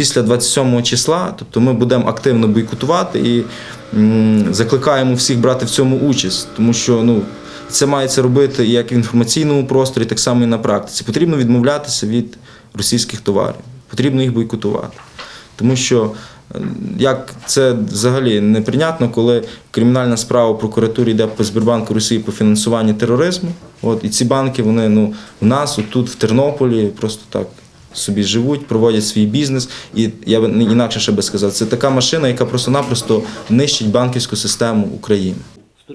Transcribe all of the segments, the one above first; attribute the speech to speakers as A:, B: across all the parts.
A: після 27 числа, тобто ми будемо активно бойкотувати і закликаємо всіх брати в цьому участь, тому що ну. Це мається робити як в інформаційному просторі, так само і на практиці. Потрібно відмовлятися від російських товарів, потрібно їх бойкотувати. Тому що як це взагалі неприйнятно, коли кримінальна справа в прокуратурі йде по Сбербанку Росії по фінансуванню тероризму. От, і ці банки, вони ну, в нас, тут в Тернополі, просто так собі живуть, проводять свій бізнес. І я б інакше ще би сказав, це така машина, яка просто-напросто нищить банківську систему України.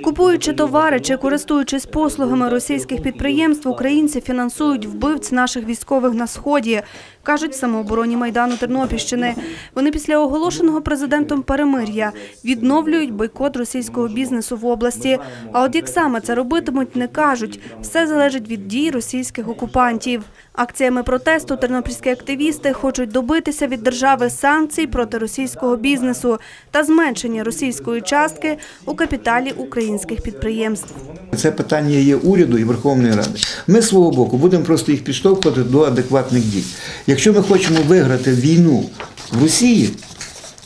B: Купуючи товари чи користуючись послугами російських підприємств, українці фінансують вбивць наших військових на сході, кажуть в самообороні майдану Тернопільщини. Вони після оголошеного президентом перемир'я відновлюють бойкот російського бізнесу в області. А от як саме це робитимуть, не кажуть. Все залежить від дій російських окупантів. Акціями протесту тернопільські активісти хочуть добитися від держави санкцій проти російського бізнесу та зменшення російської частки у капіталі українських підприємств.
C: Це питання є уряду і Верховної Ради. Ми з свого боку будемо просто їх підштовхувати до адекватних дій. Якщо ми хочемо виграти війну в Росії,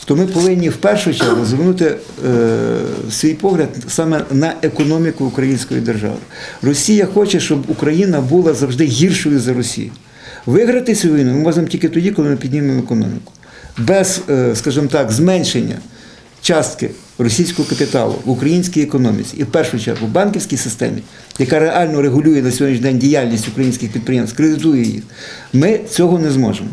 C: то ми повинні в першу чергу звернути е, свій погляд саме на економіку української держави. Росія хоче, щоб Україна була завжди гіршою за Росію. Виграти цю війну ми можемо тільки тоді, коли ми піднімемо економіку. Без, е, скажімо так, зменшення частки російського капіталу в українській економіці і в першу чергу в банківській системі, яка реально регулює на сьогоднішній день діяльність українських підприємств, кредитує їх, ми цього не зможемо.